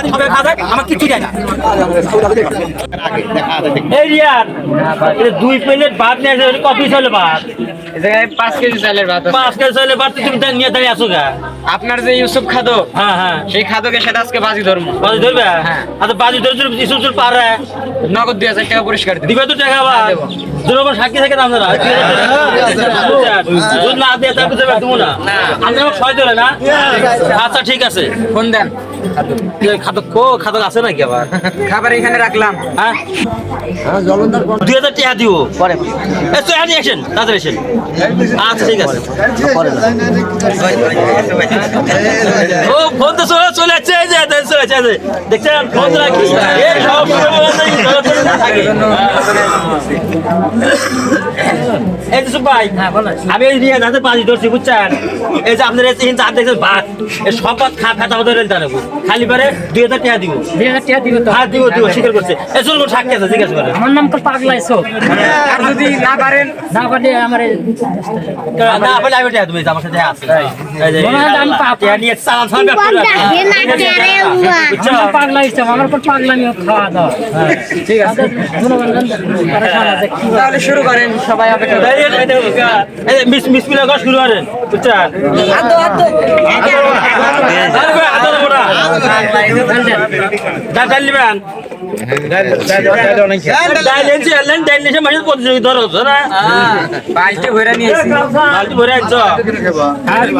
দাদি খাবে খাবে আমার কিছু যায় না। এই রিয়ার দুই প্লেট ভাত নিয়ে আসে কত পিস ভাত। পাঁচ কেজি চালের ভাত পাঁচ কেজি ভাত তুমি নিয়ে দাঁড়িয়ে আসো গা। আপনার যে ইউসুফ খাদো হ্যাঁ হ্যাঁ। সেই খাদোকে সেটা আজকে বাজি ধর্ম বাজি ধরবে? হ্যাঁ। আচ্ছা বাজি ধরে চুর পারে? নগদ দুই হাজার টাকা পুরস্কার দিবে। দিবে তো টাকা দুরকম সাক্ষী থাকে না আপনারা দুধ না দিয়ে তারপর দেবে তুমি না আমরা ছয় ধরে না আচ্ছা ঠিক আছে ফোন দেন খাদক কো খাদক আছে নাকি আবার খাবার এখানে রাখলাম হ্যাঁ দুই হাজার টাকা দিব পরে এসো এখানে আসেন তাড়াতাড়ি আসেন আচ্ছা ঠিক আছে ও ফোন তো চলে চলে দেখছেন ফোন রাখি এই সব সময় বলা যায়, ধরা ধরে না থাকে। এই যে ভাই আমি এই নিয়ে যাতে পাঁচ ধরছি বুঝছেন? এই যে আপনার এই তিন চার দেখছেন ভাত। এই সব ভাত খা খাতা ধরে রেলতে নেব খালি পারে দুই হাজার টাকা দিব। দুই হাজার টাকা দিবে তো। দিব দিব স্বীকার করছে। এই চলুন সাক্ষী আছে জিজ্ঞাসা করে। আমার নাম তো পাগলা এসব আর যদি না পারেন না পারলে আমার না বলে আমি টাকা তুমি আমার সাথে আছে। এই যে হয় আমি পাপ- নিয়ে চাল চাল ব্যাপার বুঝছ? আমার পাগলা এসব আমার পর পাগলা নিয়ে খাওয়া দাওয়া। ঠিক আছে। তাহলে শুরু করেন সবাই অপেক্ষা গছ শুরু করেন বুঝছেন? আরে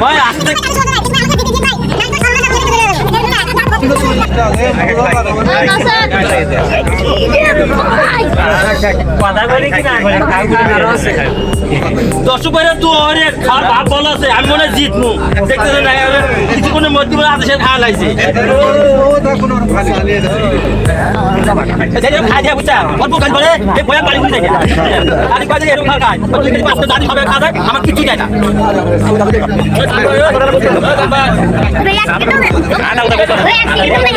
ভাই, আদর কথা বলি কি না বলি দশ পরে তো অরে খাওয়ার ভাব বল আছে আমি মনে হয় জিতমু দেখতে কিছুক্ষণের মধ্যে মনে আদেশের খাওয়া লাগছে খাই দিয়া বুঝছা অল্প কাজ করে এই বয়া পানি বুঝে যায় পানি পানি এরকম খায় খাওয়া যায় আমার কিছু যায় না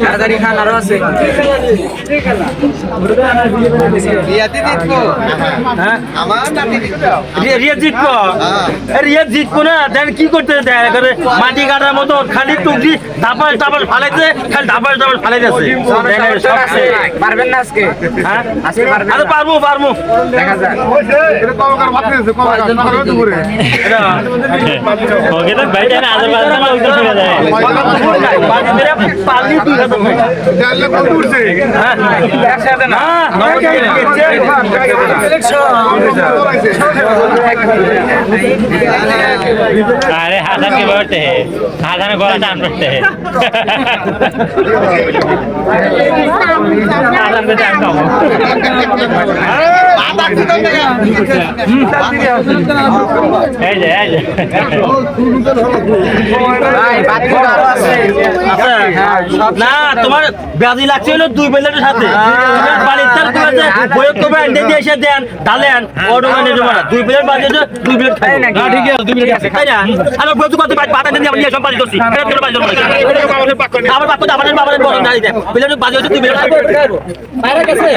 তাড়াতাড়ি খান আরও আছে রিয়া রিয়া জিতবো এ রিয়া জিতবো না দেন কি করতে করে মাটি কাটার মতো খালি টুকরি ধাপাস ধাপাস ফালাইছে খালি ধাপাস ধাপাস ফালাইতেছে দেখেন, সব আছে। শেষ। পারবেন না আজকে হ্যাঁ আজকে পারবেন আরে পারব পারব দেখা যাক ওকে তো বাইরে अरे हाथन के बैठते हैं हाथन गोला दान बैठते हैं हाथन पे दान না তোমার ব্যাধি লাগছে হলো দুই বেলের সাথে। বাড়ির তার তোমার দিয়ে এসে দেন ডালেন মানে তোমার দুই বেলের বাজে দুই বেলের খাই না ঠিক আছে দুই বেলের আছে। তাই না? আর বয়ক কত পাতা দিয়ে আমি সব বাড়ি করছি ফেরত করে বাড়ি করছি আমার বাপ আমাদের বাবার বড় দাঁড়িয়ে দেয় বেলের বাজে হচ্ছে দুই বেলের বাইরে গেছে।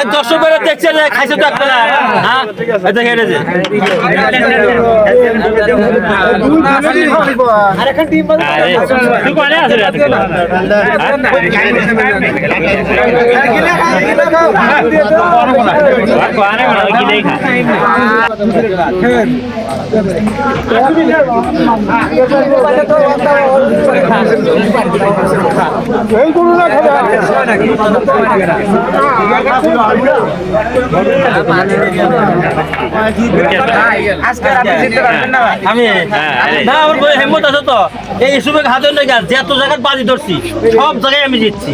এই দর্শক বেলে দেখছে যে খাইছে তো আপনারা। হ্যাঁ? এই দেখে এনেছে আরে তুই কোনে আছিস রে কোনে কোনে কি দেখা আজকে আর আপনি জিততে পারবেন না ভাই আমি না আমার বই হেমত আছে তো। এই ইসুবে হাতে নেই গাছ যত জায়গায় বাজি ধরছি সব জায়গায় আমি জিতছি।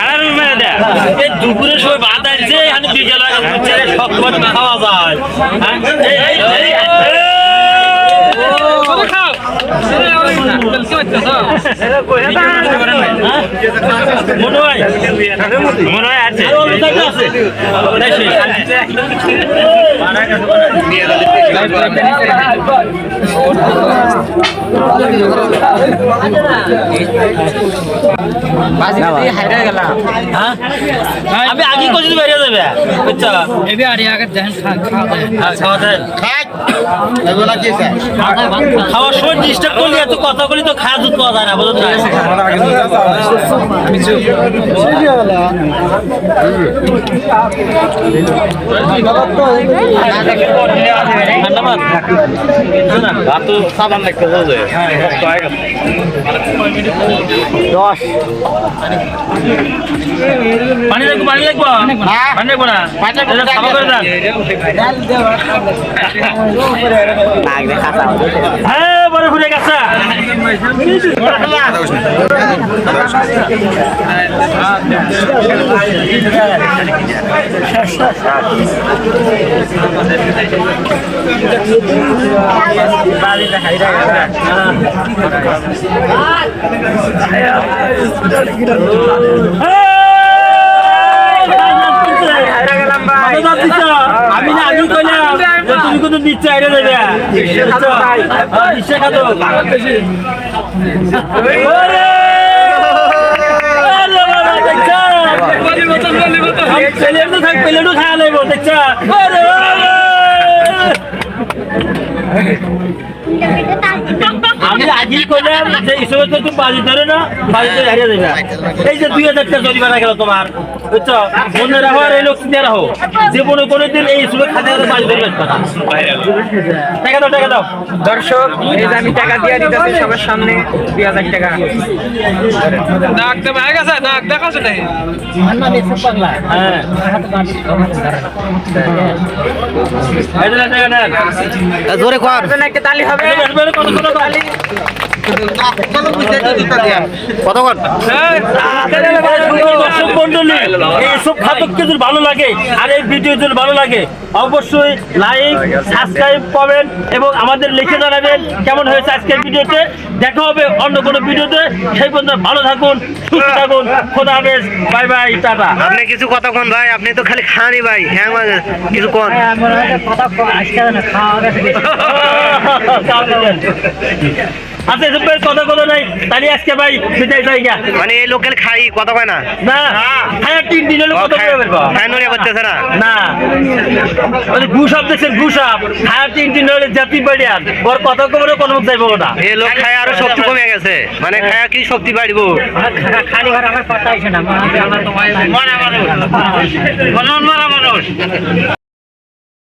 খারাপ দুপুরের সময় ভাত আসছে বিকেল সব খাওয়া যায় হ্যাঁ? এই, এই, এই, এই, হ্যাঁ? মনে হয় মনে হয় আছে আরও অন্য জায়গায় আছে তাই সে। বাজি দিয়ে হ্যাঁ? আমি আগে কোথায় বেরিয়ে যাবে। বুঝছ? এবার আগে খাওয়া হ্যাঁ, খাওয়া খাওয়ার সময় ডিস্টার্ব করলে এত কথা বলি তো খাওয়া দুধ পাওয়া যায় না বুঝলেন না ঠান্ডা ভাত? না, ভাত তো সাবান দেখতে বোঝে পানি লাগবো পানি লাগবো পানি লাগবো না? করে দেন। হ্যাঁ বড় ঘুরে গেছে কইলাম যে নিচে আইরে দেবে নিচে খাতো ওরে! আরে বাবা, দেখছ? আমি প্লেট তো থাক, প্লেটও খাওয়া লাগবো, দেখছ? আমি আগেই কইলাম যে তো তুমি বাজি ধরে না বাজি ধরে হারিয়ে দেবে এই যে দুই হাজার টাকা জরিমানা গেল তোমার বুঝছ? মনে রাখো আর এই লোক চিনে রাখো। জীবনে কোনোদিন এই খাতে টাকা দাও টাকা দাও। দর্শক এই যে আমি টাকা দিয়ে দিতেছি সবার সামনে দুই হাজার টাকা। হ্যাঁ। জোরে কর। একটা তালি হবে। দর্শক এইসব যদি ভালো লাগে আর এই ভিডিও যদি ভালো লাগে অবশ্যই লাইক সাবস্ক্রাইব করবেন এবং আমাদের লিখে জানাবেন কেমন হয়েছে আজকের ভিডিওতে। দেখা হবে অন্য কোনো ভিডিওতে। সেই পর্যন্ত ভালো থাকুন সুস্থ থাকুন। খোদা হাফেজ। Bye bye tata. আপনি কিছু কথা কোন ভাই আপনি তো খালি খানি ভাই। হ্যাঁ মানে কিছু কোন। আমার কথা আজকে না খাওয়া আচ্ছা এসব কথা কথা নাই। তাহলে আজকে ভাই বিদায় যাই গা মানে এই লোকাল খাই কথা কয় না? না হ্যাঁ তিন দিন হলে কত করে বেরবা খাই নড়িয়া করতেছে না? না। ওই গুসাপ দেখছেন গুসাপ হ্যাঁ তিন দিন হলে জাতি বাড়িয়ান ওর কথা কবরে কোনো যাইব না। এই লোক খায় আরও শক্তি কমে গেছে। মানে খায় কি শক্তি বাড়িবো? খালি ঘর আমার কথা না আমার তোমার মারা মানুষ। মারা মানুষ।